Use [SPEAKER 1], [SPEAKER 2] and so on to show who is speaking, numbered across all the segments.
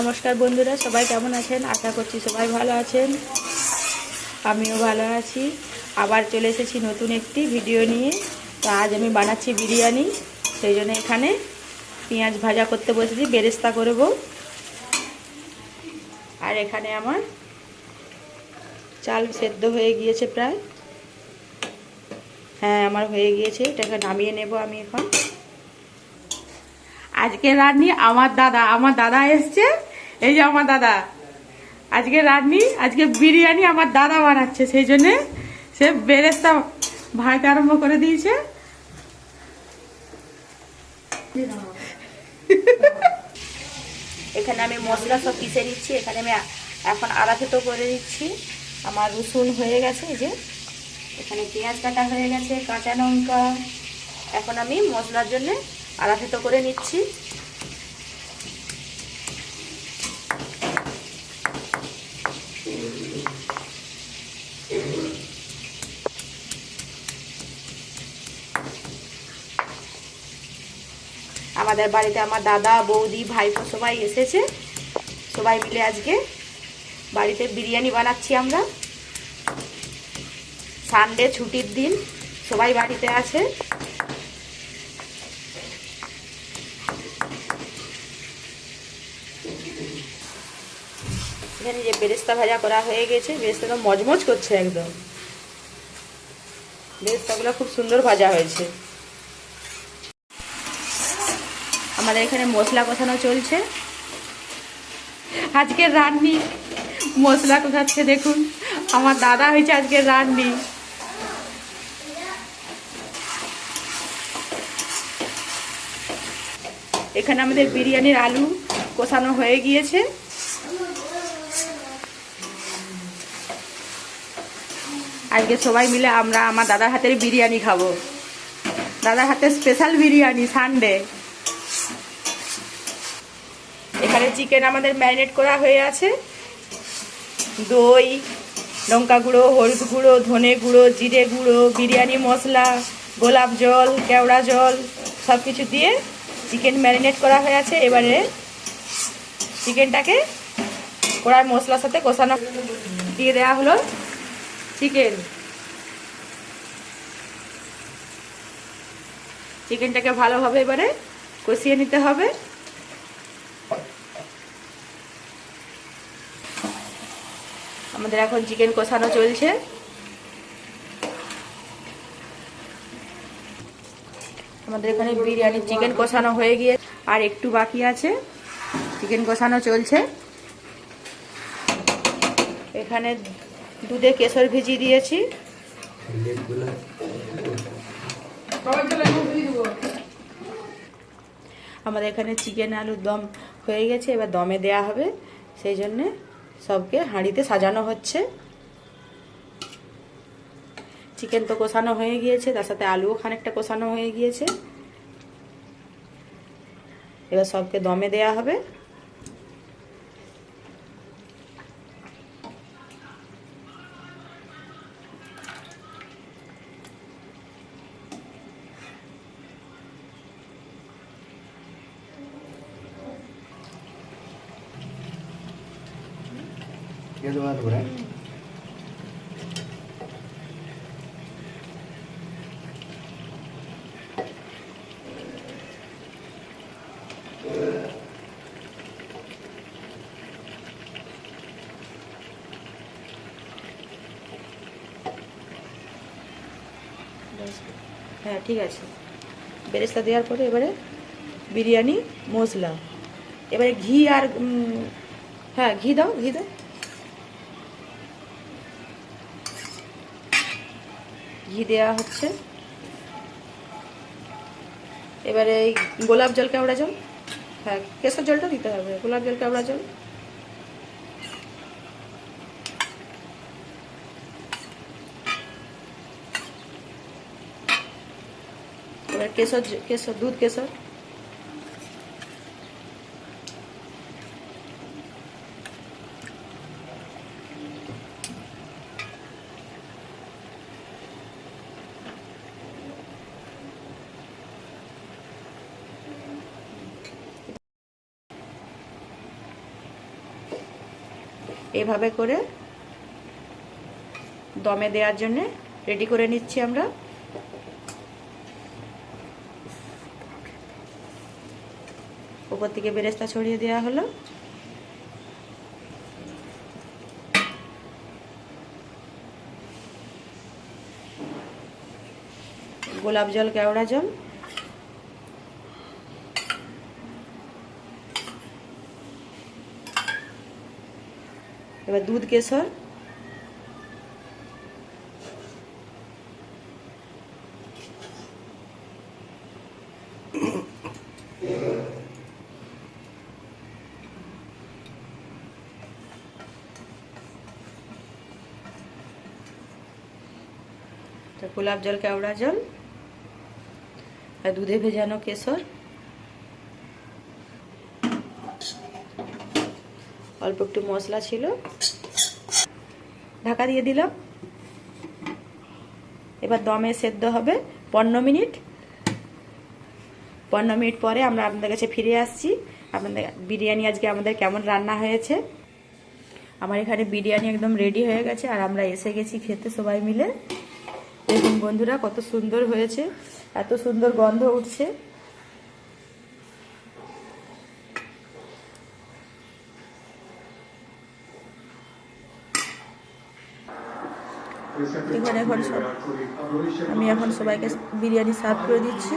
[SPEAKER 1] নমস্কার বন্ধুরা, সবাই কেমন আছেন? আশা করছি সবাই ভালো আছেন। আমিও ভালো আছি। আবার চলে এসেছি নতুন একটি ভিডিও নিয়ে। তো আজ আমি বানাচ্ছি বিরিয়ানি। সেই জন্য এখানে পেঁয়াজ ভাজা করতে বসেছি, বেরেস্তা করব। আর এখানে আমার চাল সেদ্ধ হয়ে গিয়েছে প্রায়। হ্যাঁ আমার হয়ে গিয়েছে। এটাকে নামিয়ে নেব আমি এখন। আজকে রান্নি আমার দাদা আমার দাদা এসছে। এই যে আমার দাদা। আজকে রান্নি আজকে বিরিয়ানি আমার দাদা বানাচ্ছে, সেই জন্যে সে বেরেস্তা ভাইতে আরম্ভ করে দিয়েছে। এখানে আমি মশলা সব পিষে নিচ্ছি, এখানে আমি এখন আদা থেতো করে দিচ্ছি। আমার রসুন হয়ে গেছে যে। এখানে পেঁয়াজ কাটা হয়ে গেছে, কাঁচা লঙ্কা। এখন আমি মশলার জন্য আদা থেতো করে নিচ্ছি। আমাদের বাড়িতে আমার দাদা, বৌদি, ভাইপো সবাই এসেছে। সবাই মিলে আজকে বাড়িতে বিরিয়ানি বানাচ্ছি আমরা। সানডে ছুটির দিন সবাই বাড়িতে আছে। এখানে যে বেরেস্তা ভাজা করা হয়ে গেছে, বেরেস্তা তো মজমজ করছে একদম। বেরেস্তাগুলো খুব সুন্দর ভাজা হয়েছে। আমাদের এখানে মশলা কষানো চলছে। আজকের রান্নি মশলা কষাচ্ছে, দেখুন। আমার দাদা হয়েছে আজকের রান্নি এখানে আমাদের বিরিয়ানির আলু কষানো হয়ে গিয়েছে। আজকে সবাই মিলে আমরা আমার দাদার হাতের বিরিয়ানি খাব। দাদার হাতের স্পেশাল বিরিয়ানি সানডে এখানে চিকেন আমাদের ম্যারিনেট করা হয়ে আছে। দই, লঙ্কা গুঁড়ো, হলুদ গুঁড়ো, ধনে গুঁড়ো, জিরে গুঁড়ো, বিরিয়ানি মশলা, গোলাপ জল, কেওড়া জল সব কিছু দিয়ে চিকেন ম্যারিনেট করা হয়ে আছে। এবারে চিকেনটাকে কড়াই মশলার সাথে কষানো দিয়ে দেওয়া হলো। চিকেন চিকেনটাকে ভালোভাবে এবারে কষিয়ে নিতে হবে। আমাদের এখন চিকেন কষানো চলছে। আমাদের এখানে বিরিয়ানি চিকেন কষানো হয়ে গিয়ে আর একটু বাকি আছে। চিকেন কষানো চলছে। এখানে দুধে কেশর ভিজিয়ে দিয়েছি। আমাদের এখানে চিকেন আলুর দম হয়ে গেছে, এবার দমে দেয়া হবে। সেই জন্যে সবকে হাঁড়িতে সাজানো হচ্ছে। চিকেন তো কষানো হয়ে গিয়েছে, তার সাথে আলুও খানিকটা কষানো হয়ে গিয়েছে। এবার সবকে দমে দেয়া হবে।
[SPEAKER 2] ये तो बात हो रहा है
[SPEAKER 1] হ্যাঁ ঠিক আছে বেরেস্তা দেওয়ার পরে এবারে বিরিয়ানি মশলা এবারে ঘি আর উম, হ্যাঁ ঘি দাও ঘি দাও ঘি দেওয়া হচ্ছে। এবারে এই গোলাপ জল কেওড়া জল। হ্যাঁ কেশর জলটা দিতে হবে, গোলাপ জল কেওড়া জল। এবার কেশর কেশর, দুধ কেশর। এভাবে করে দমে দেওয়ার জন্য রেডি করে নিচ্ছি আমরা। উপর থেকে বেরেস্তা ছড়িয়ে দেওয়া হলো। গোলাপ জল, কেওড়া জল। এবার দুধ কেশর তো গোলাপ জল কেওড়া জল আর দুধে ভেজানো অল্প একটু মশলা ছিল। ঢাকা দিয়ে দিলাম। এবার দমে সেদ্ধ হবে। পনেরো মিনিট। পনেরো মিনিট পরে আমরা আপনাদের কাছে ফিরে আসছি। আপনাদের বিরিয়ানি আজকে আমাদের কেমন রান্না হয়েছে। আমার এখানে বিরিয়ানি একদম রেডি হয়ে গেছে আর আমরা এসে গেছি খেতে সবাই মিলে। দেখুন বন্ধুরা, কত সুন্দর হয়েছে। এত সুন্দর গন্ধ উঠছে। এখানে এখন সব আমি এখন সবাইকে বিরিয়ানি সার্ভ করে দিচ্ছি।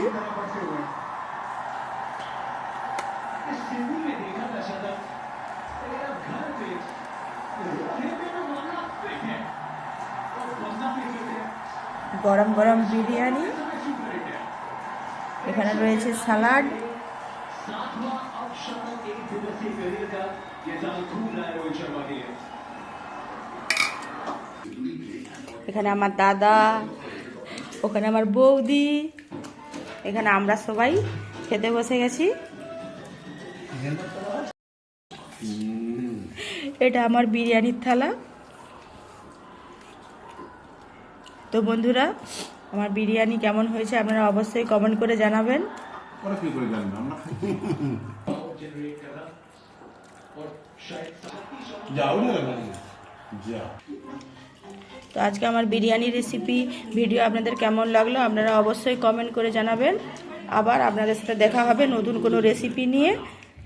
[SPEAKER 1] গরম গরম বিরিয়ানি। এখানে রয়েছে সালাড। এখানে আমার দাদা, ওখানে আমার বৌদি, এখানে আমরা সবাই খেতে বসে গেছি। এটা আমার বিরিয়ানির থালা। তো বন্ধুরা, আমার বিরিয়ানি কেমন হয়েছে আপনারা অবশ্যই কমেন্ট করে জানাবেন।
[SPEAKER 3] যাও না
[SPEAKER 1] তো আজকে আমার বিরিয়ানি রেসিপি ভিডিও আপনাদের কেমন লাগল আপনারা অবশ্যই কমেন্ট করে জানাবেন। আবার আপনাদের সাথে দেখা হবে নতুন কোনো রেসিপি নিয়ে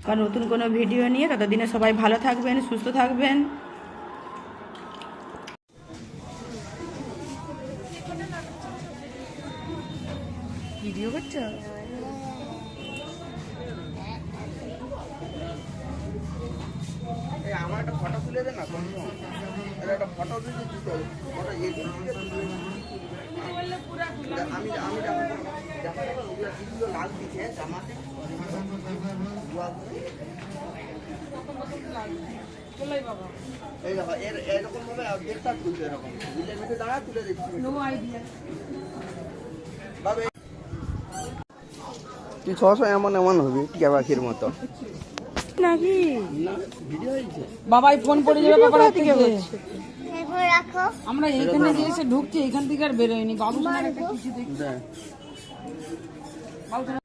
[SPEAKER 1] বা নতুন কোনো ভিডিও নিয়ে। ততদিনে সবাই ভালো থাকবেন সুস্থ থাকবেন। ভিডিও করছ
[SPEAKER 2] আমার একটা ফটো তুলে দে না একটা ফটো তুলে দিতে ফটো। আমি আমি লাল জামাতে এই দেখো এর এরকম ভাবে এরকম। মিলে দাঁড়া তুলে দিচ্ছি। নো তুই ছশো এমন এমন হবি টিকা পাখির মতো।
[SPEAKER 1] নাকি?
[SPEAKER 2] না ভিডিও হয়েছে
[SPEAKER 4] বাবাই ফোন করে যাবে বাবার হাত থেকে আমরা এখানে যে এসে ঢুকছি এখান থেকে আর বেরোয়নি। বাবু
[SPEAKER 2] দেখ।
[SPEAKER 4] বাবু